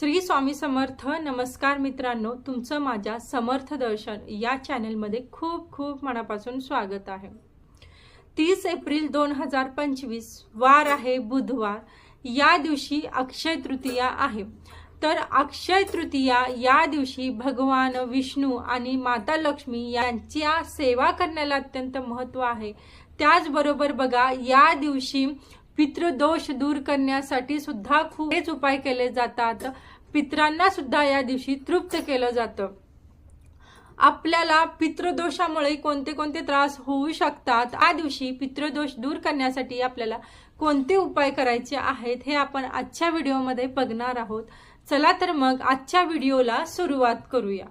श्री स्वामी समर्थ नमस्कार मित्रांनो. तुमचं माझ्या समर्थ दर्शन या चॅनलमध्ये खूप खूप मनापासून स्वागत आहे. तीस एप्रिल दोन हजार पंचवीस वार आहे बुधवार. या दिवशी अक्षय तृतीया आहे. तर अक्षय तृतीया या दिवशी भगवान विष्णू आणि माता लक्ष्मी यांच्या सेवा करण्याला अत्यंत महत्त्व आहे. त्याचबरोबर बघा या दिवशी पितृदोष दूर करण्यासाठी सुद्धा खूपच उपाय केले जातात. पित्रांना सुद्धा या दिवशी तृप्त केलं जातं. आपल्याला पितृदोषामुळे कोणते कोणते त्रास होऊ शकतात? या दिवशी पितृदोष दूर करण्यासाठी आपल्याला कोणते उपाय करायचे आहेत हे आपण आजच्या व्हिडिओमध्ये बघणार आहोत. चला तर मग आजच्या व्हिडिओला सुरुवात करूया.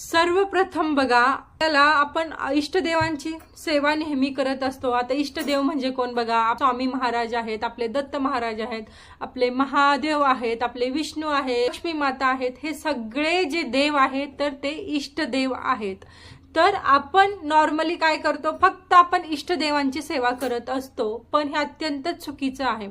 सर्वप्रथम बघा त्याला आपण इष्टदेवांची सेवा नेहमी करत असतो. आता इष्टदेव म्हणजे कोण बघा? स्वामी महाराज आहेत आपले दत्त महाराज आहेत आपले महादेव आहेत आपले विष्णू आहेत लक्ष्मी माता आहेत. हे सगळे जे देव आहेत तर ते इष्टदेव आहेत. तर आपण नॉर्मली काय करतो? फक्त आपण इष्टदेवांची सेवा करत असतो. पण हे अत्यंत चुकीचं आहे.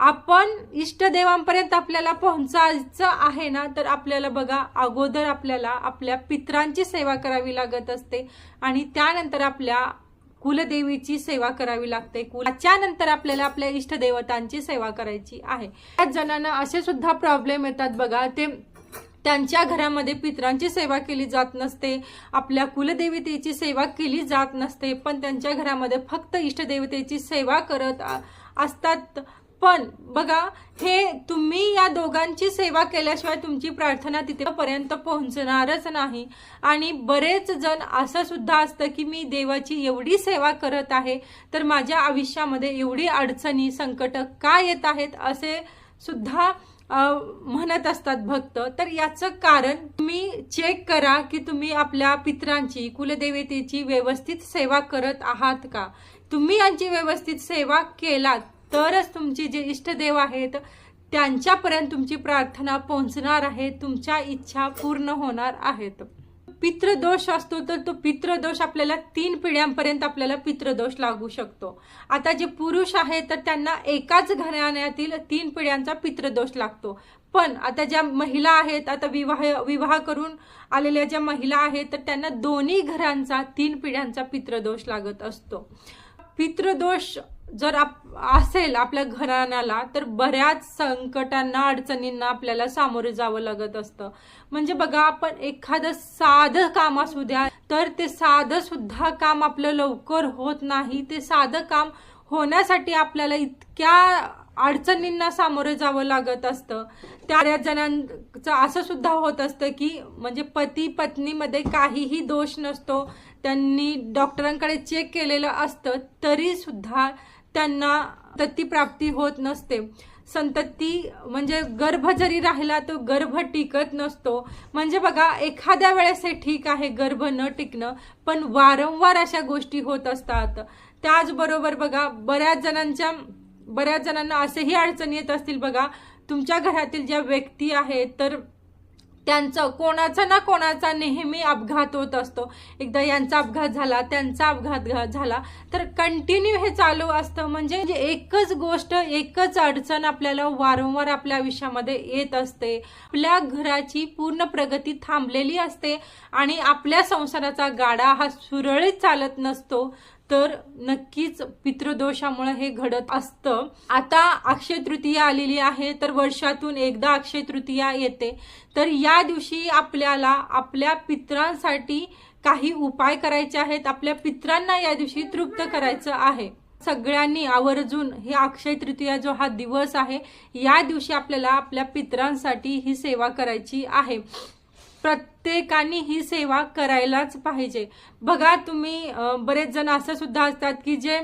आपण इष्टदेवांपर्यंत आपल्याला पोहोचायचं आहे ना तर आपल्याला बघा अगोदर आपल्याला आपल्या पित्रांची सेवा करावी लागत असते आणि त्यानंतर आपल्या कुलदेवीची सेवा करावी लागते. त्याच्यानंतर आपल्याला आपल्या इष्टदेवतांची सेवा करायची आहे. त्याच जणांना असे सुद्धा प्रॉब्लेम येतात बघा ते त्यांच्या घरामध्ये पित्रांची सेवा केली जात नसते आपल्या कुलदेवतेची सेवा केली जात नसते पण त्यांच्या घरामध्ये फक्त इष्टदेवतेची सेवा करत असतात. पण बघा हे तुम्ही या दोघांची सेवा केल्याशिवाय तुमची प्रार्थना तिथेपर्यंत पोहोचणारच नाही. आणि बरेच जण असं सुद्धा असतं की मी देवाची एवढी सेवा करत आहे तर माझ्या आयुष्यामध्ये एवढी अडचणी संकट का येत आहेत असे सुद्धा म्हणत असतात भक्त. तर याचं कारण तुम्ही चेक करा की तुम्ही आपल्या पित्रांची कुलदेवतेची व्यवस्थित सेवा करत आहात का? तुम्ही यांची व्यवस्थित सेवा केलात तरच तुमचे जे इष्टदेव आहेत त्यांच्यापर्यंत तुमची प्रार्थना पोहोचणार आहे तुमच्या इच्छा पूर्ण होणार आहेत. पितृदोष असतो तर तो पितृदोष आपल्याला तीन पिढ्यांपर्यंत आपल्याला पितृदोष लागू शकतो. आता जे पुरुष आहेत तर त्यांना एकाच घराण्यातील तीन पिढ्यांचा पितृदोष लागतो. पण आता ज्या महिला आहेत आता विवाह विवाह करून आलेल्या ज्या महिला आहेत तर त्यांना दोन्ही घरांचा तीन पिढ्यांचा पितृदोष लागत असतो. पितृदोष जर आप असेल आपल्या घराण्याला तर बऱ्याच संकटांना अडचणींना आपल्याला सामोरे जावं लागत असतं. म्हणजे बघा आपण एखादं साधं काम असू द्या तर ते साधं सुद्धा काम आपलं लवकर होत नाही. ते साधं काम होण्यासाठी आपल्याला इतक्या अडचणींना सामोरे जावं लागत असतं. त्या जणांचं असं सुद्धा होत असतं की म्हणजे पती पत्नीमध्ये काहीही दोष नसतो. त्यांनी डॉक्टरांकडे चेक केलेलं असतं तरी सुद्धा त्यांना तत्ती प्राप्ती होत नसते. संतती म्हणजे गर्भ जरी राहिला तो गर्भ टिकत नसतो. म्हणजे बघा एखाद्या वेळेस हे ठीक आहे गर्भ न टिकणं पण वारंवार अशा गोष्टी होत असतात. त्याचबरोबर बघा बऱ्याच जणांच्या बऱ्याच जणांना असेही अडचणी येत असतील बघा तुमच्या घरातील ज्या व्यक्ती आहेत तर त्यांचं कोणाचा ना कोणाचा नेहमी अपघात होत असतो. एकदा यांचा अपघात झाला त्यांचा अपघात झाला तर कंटिन्यू हे चालू असतं. म्हणजे एकच गोष्ट एकच अडचण आपल्याला वारंवार आपल्या आयुष्यामध्ये येत असते. आपल्या घराची पूर्ण प्रगती थांबलेली असते आणि आपल्या संसाराचा गाडा हा सुरळीत चालत नसतो. तर नक्कीच पितृदोषामुळे हे घडत असतं. आता अक्षय तृतीया आलेली आहे तर वर्षातून एकदा अक्षय तृतीया येते. तर या दिवशी आपल्याला आपल्या पित्रांसाठी काही उपाय करायचे आहेत. आपल्या पित्रांना या दिवशी तृप्त करायचं आहे. सगळ्यांनी आवर्जून हे अक्षय तृतीया जो हा दिवस आहे या दिवशी आपल्याला आपल्या पित्रांसाठी ही सेवा करायची आहे. प्रत्येकाने ही सेवा करायलाच पाहिजे. बघा तुम्ही बरेच जण असं सुद्धा असतात की जे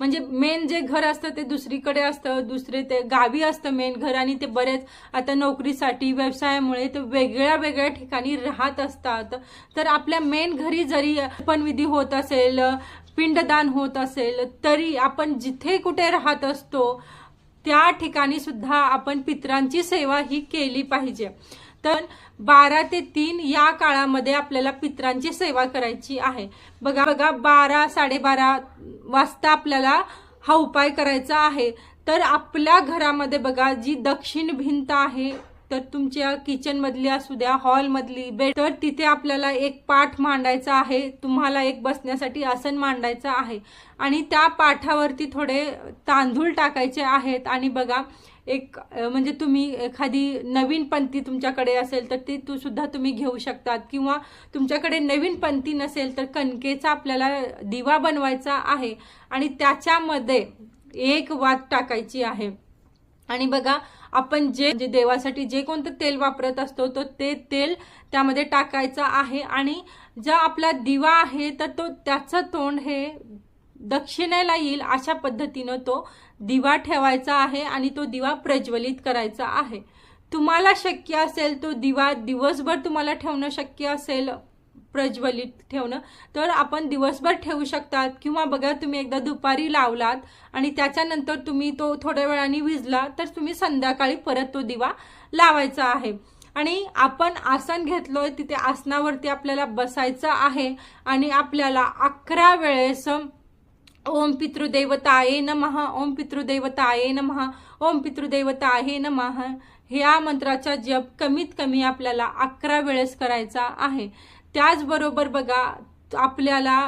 म्हणजे मेन जे घर असतं ते दुसरीकडे असतं दुसरे ते गावी असतं मेन घर आणि ते बरेच आता नोकरीसाठी व्यवसायामुळे ते वेगळ्या वेगळ्या ठिकाणी राहत असतात. तर आपल्या मेन घरी जरी पण विधी होत असेल पिंडदान होत असेल तरी आपण जिथे कुठे राहत असतो त्या ठिकाणी सुद्धा आपण पित्रांची सेवा ही केली पाहिजे. तर बारा ते तीन या काळामध्ये आपल्याला पित्रांची सेवा करायची आहे. बघा बघा बारा साडेबारा वाजता आपल्याला हा उपाय करायचा आहे. तर आपल्या घरामध्ये बघा जी दक्षिण भिंत आहे तर तुमच्या किचनमधली असू द्या हॉलमधली बेड तर तिथे आपल्याला एक पाठ मांडायचा आहे. तुम्हाला एक बसण्यासाठी आसन मांडायचं आहे. आणि त्या पाठावरती थोडे तांदूळ टाकायचे आहेत. आणि बघा एक म्हणजे तुम्ही एखादी नवीन पंथी तुमच्याकडे असेल तर ती तू सुद्धा तुम्ही घेऊ शकतात. किंवा तुमच्याकडे नवीन पंथी नसेल तर कणकेचा आपल्याला दिवा बनवायचा आहे आणि त्याच्यामध्ये एक वात टाकायची आहे. आणि बघा आपण जे जे देवासाठी जे कोणतं तेल वापरत असतो तो ते तेल त्यामध्ये टाकायचं आहे. आणि ज्या आपला दिवा आहे तर तो त्याचं तोंड हे दक्षिणेला येईल अशा पद्धतीनं तो दिवा ठेवायचा आहे आणि तो दिवा प्रज्वलित करायचा आहे. तुम्हाला शक्य असेल तो दिवा दिवसभर तुम्हाला ठेवणं शक्य असेल प्रज्वलित ठेवणं तर आपण दिवसभर ठेवू शकतात. किंवा बघा तुम्ही एकदा दुपारी लावलात आणि त्याच्यानंतर तुम्ही तो थोड्या वेळाने विजला तर तुम्ही संध्याकाळी परत तो दिवा लावायचा आहे. आणि आपण आसन घेतलोय तिथे आसनावरती आपल्याला बसायचं आहे आणि आपल्याला अकरा वेळेस ओम पितृदेवताये नमः ओम पितृदेवताये नमः ओम पितृदेवताये नमः. ह्या मंत्राचा जप कमीत कमी आपल्याला अकरा वेळेस करायचा आहे. त्याचबरोबर बघा आपल्याला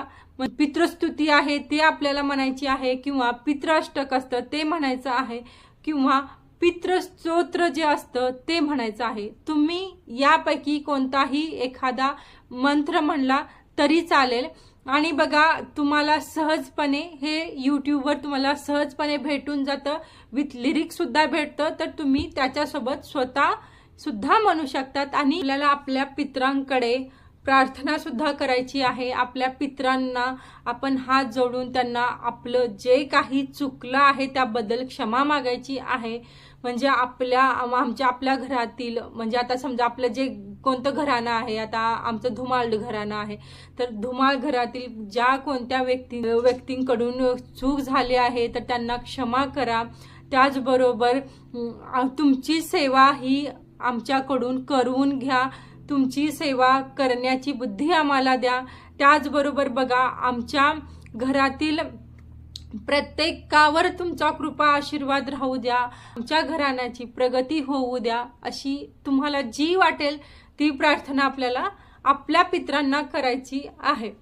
पितृस्तुती आहे ते आपल्याला म्हणायची आहे किंवा पितृअष्टक असतं ते म्हणायचं आहे किंवा पितृस्तोत्र जे असतं ते म्हणायचं आहे. तुम्ही यापैकी कोणताही एखादा मंत्र म्हणला तरी चालेल. आणि बघा तुम्हाला सहजपणे हे यूट्यूबवर तुम्हाला सहजपणे भेटून जातं. विथ लिरिक्ससुद्धा भेटतं. तर तुम्ही त्याच्यासोबत स्वतः सुद्धा म्हणू शकतात. आणि आपल्याला आपल्या पित्रांकडे प्रार्थनासुद्धा करायची आहे. आपल्या पित्रांना आपण हात जोडून त्यांना आपलं जे काही चुकलं आहे त्याबद्दल क्षमा मागायची आहे. म्हणजे आपल्या आमच्या आपल्या घरातील म्हणजे आता समजा आपलं जे कोणतं घराणं आहे आता आमचं धुमाळ घराणं आहे. तर धुमाळ घरातील ज्या कोणत्या व्यक्ती व्यक्तींकडून चूक झाली आहे तर त्यांना क्षमा करा. त्याचबरोबर तुमची सेवा ही आमच्याकडून करून घ्या. तुमची सेवा करण्याची बुद्धी आम्हाला द्या. त्याचबरोबर बघा आमच्या घरातील प्रत्येकावर तुमचा कृपा आशीर्वाद राहू द्या. आमच्या घराण्याची प्रगती होऊ द्या अशी तुम्हाला जी वाटेल ती प्रार्थना आपल्याला आपल्या पित्रांना करायची आहे.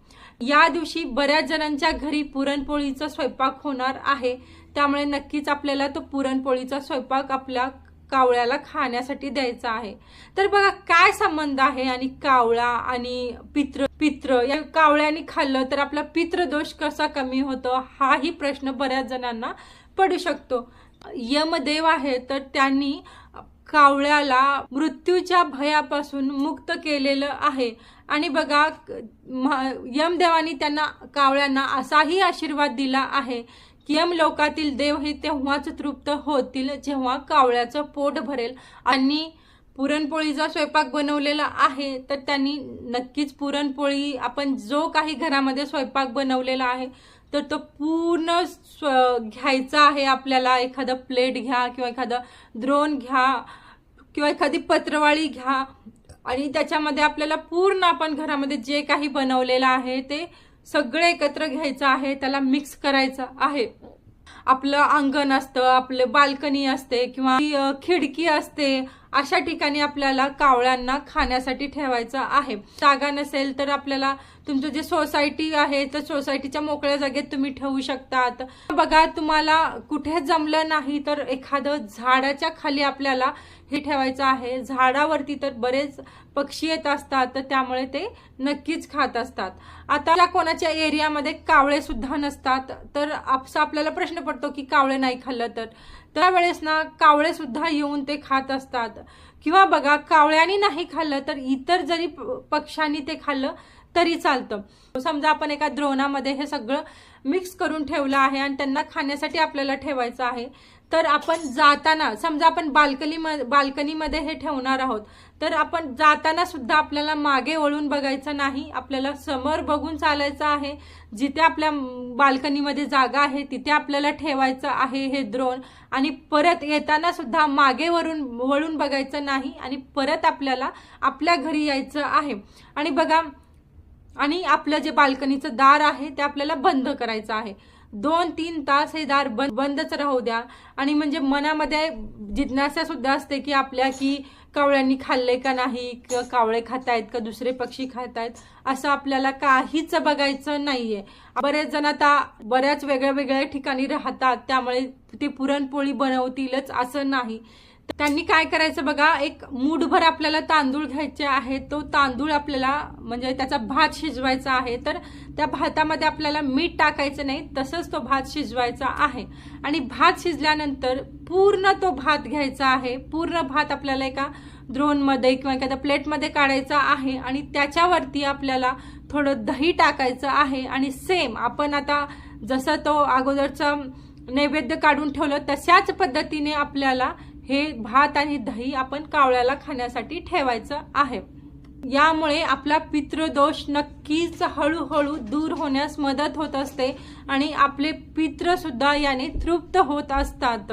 या दिवशी बऱ्याच जणांच्या घरी पुरणपोळीचा स्वयंपाक होणार आहे. त्यामुळे नक्कीच आपल्याला तो पुरणपोळीचा स्वयंपाक आपल्या कावळ्याला खाण्यासाठी द्यायचा आहे. तर बघा काय संबंध आहे आणि कावळा आणि पित्र पित्र? या कावळ्याने खाल्लं तर आपला पित्रदोष कसा कमी होतो? हाही प्रश्न बऱ्याच जणांना पडू शकतो. यमदेव आहे तर त्यांनी कावळ्याला मृत्यूच्या भयापासून मुक्त केलेलं आहे. आणि बघा यमदेवानी त्यांना कावळ्यांना असाही आशीर्वाद दिला आहे यम लोकातील देव हे तेव्हाच तृप्त होतील जेव्हा कावळ्याचं पोट भरेल आणि पुरणपोळीचा स्वयंपाक बनवलेला आहे तर त्यांनी नक्कीच पुरणपोळी आपण जो काही घरामध्ये स्वयंपाक बनवलेला आहे तर तो पूर्ण स्व- घ्यायचा आहे आपल्याला. एखादं प्लेट घ्या किंवा एखादं द्रोण घ्या किंवा एखादी पत्रवाळी घ्या. आणि त्याच्यामध्ये आपल्याला पूर्ण आपण घरामध्ये जे काही बनवलेलं आहे ते सगळं एकत्र घ्यायचं आहे त्याला मिक्स करायचं आहे. आपलं अंगण असतं आपलं बाल्कनी असते किंवा खिडकी असते अशा ठिकाणी आपल्याला कावळ्यांना खाण्यासाठी ठेवायचं आहे. जागा नसेल तर आपल्याला तुमचं जे सोसायटी आहे तर सोसायटीच्या मोकळ्या जागेत तुम्ही ठेवू शकतात. बघा तुम्हाला कुठे जमलं नाही तर एखादं झाडाच्या खाली आपल्याला हे ठेवायचं आहे. झाडावरती तर बरेच पक्षी येत असतात तर त्यामुळे ते नक्कीच खात असतात. आता या कोणाच्या एरियामध्ये कावळे सुद्धा नसतात तर आपसा आपल्याला प्रश्न पडतो की कावळे नाही खाल्लं तर. त्यावेळेस ना कावळे सुद्धा येऊन ते खात असतात. किंवा बघा कावळ्यांनी नाही खाल्लं तर इतर जरी पक्ष्यांनी ते खाल्लं तरी चालतं. समजा आपण एका द्रोणामध्ये हे सगळं मिक्स करून ठेवलं आहे आणि त्यांना खाण्यासाठी आपल्याला ठेवायचं आहे तर आपण जाताना समजा आपण बाल्कनी बाल्कनीमध्ये हे ठेवणार आहोत तर आपण जाताना सुद्धा आपल्याला मागे वळून बघायचं नाही आपल्याला समोर बघून चालायचं आहे जिथे आपल्या बाल्कनीमध्ये जागा आहे तिथे आपल्याला ठेवायचं आहे हे द्रोण आणि परत येताना सुद्धा मागे वरून वळून बघायचं नाही आणि परत आपल्याला आपल्या घरी यायचं आहे. आणि बघा आणि आपलं जे बाल्कनीचं दार आहे ते आपल्याला बंद करायचं आहे. दोन तीन तास हे दार बंद बंदच राहू द्या. आणि म्हणजे मनामध्ये जिज्ञासा सुद्धा असते की आपल्या की कावळ्यांनी खाल्ले का नाही किंवा कावळे खातायत का दुसरे पक्षी खातायत असं आपल्याला काहीच बघायचं नाहीये. बरेच जण आता बऱ्याच वेगळ्या वेगळ्या ठिकाणी राहतात त्यामुळे ते पुरणपोळी बनवतीलच असं नाही. त्यांनी काय करायचं बघा एक मूठभर आपल्याला तांदूळ घ्यायचे आहे तो तांदूळ आपल्याला म्हणजे त्याचा भात शिजवायचा आहे तर त्या भातामध्ये आपल्याला मीठ टाकायचं नाही तसंच तो भात शिजवायचा आहे. आणि भात शिजल्यानंतर पूर्ण तो भात घ्यायचा आहे पूर्ण भात आपल्याला एका द्रोणमध्ये किंवा एखाद्या प्लेटमध्ये काढायचा आहे आणि त्याच्यावरती आपल्याला थोडं दही टाकायचं आहे. आणि सेम आपण आता जसं तो अगोदरचा नैवेद्य काढून ठेवलं तशाच पद्धतीने आपल्याला हे भात आणि दही आपण कावळ्याला खाण्यासाठी ठेवायचं आहे. यामुळे आपला पितृदोष नक्कीच हळूहळू दूर होण्यास मदत होत असते आणि आपले पित्रसुद्धा याने तृप्त होत असतात.